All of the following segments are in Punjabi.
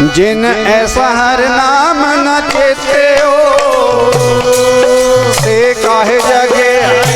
ਜਿਨ ਐਸਾ ਹਰ ਨਾਮ ਨ ਚੇਤਿਓ ਸੇ ਕਾਹੇ ਜਗੇ ਰਾਮ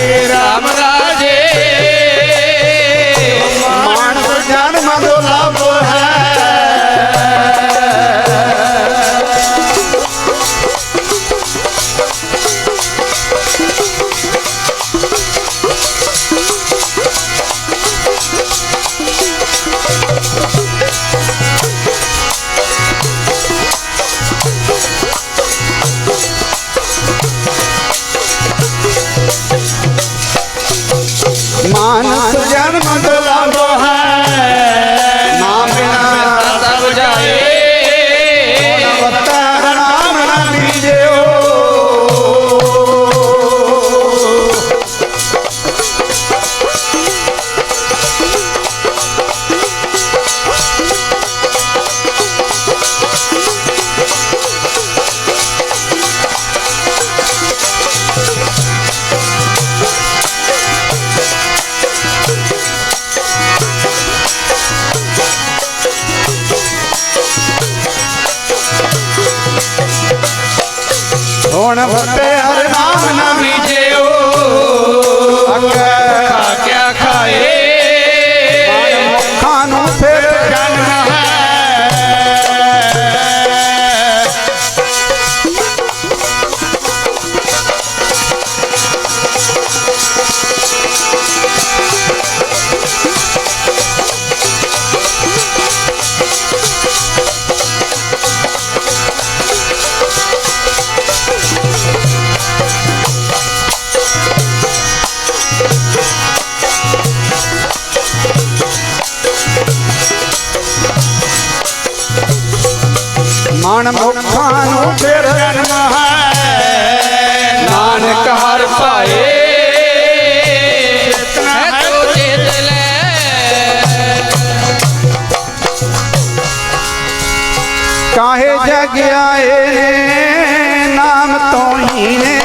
ਹੁਣ ਫਤੇ ਹਰ ਨਾਮ ਨ ਮਨ ਮੁਖਾਂ ਨੂੰ ਫਿਰ ਜਨਮ ਹੈ। ਨਾਨਕ ਹਰ ਪਾਏ ਲੈ। ਕਾਹੇ ਜਗ ਆਏ, ਨਾਮ ਤੋਂ ਹੀ ਨੇ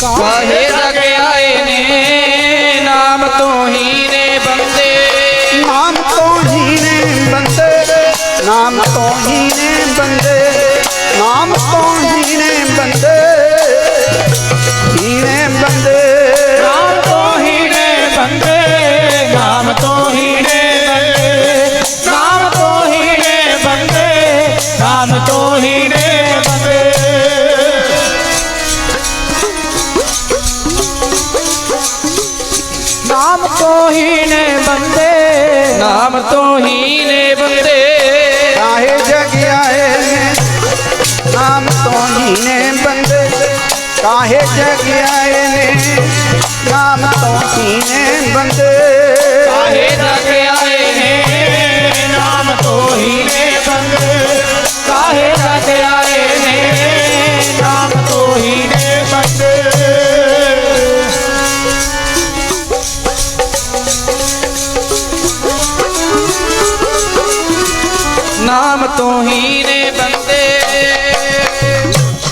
ਕਾਹੇ ਜਗ ਆਏ ਨੇ? ਨਾਮ ਤੋਂ ਹੀ ਨੇ ਬੰਦੇ। ਨਾਮ ਤੋਂ ਹੀ ਨੇ ਬੰਦੇ ਨਾਮ ਤੋਂ ਹੀ ਤੋਂ ਹੀ ਨੇ ਬੰਦੇ। ਨਾਮ ਤੋਂ ਹੀ ਨੇ ਬੰਦੇ। ਕਾਹੇ ਜਗ ਆਏ ਨੇ? ਨਾਮ ਤੋਂ ਹੀ ਨੇ ਬੰਦੇ। ਕਾਹੇ ਜਗ ਆਏ ਨੇ? ਨਾਮ ਤੋਂ ਹੀ ਨੇ ਬੰਦੇ। ਕਾਹੇ ਜਗ ਤੂੰ ਹੀ ਨੇ ਬੰਦੇ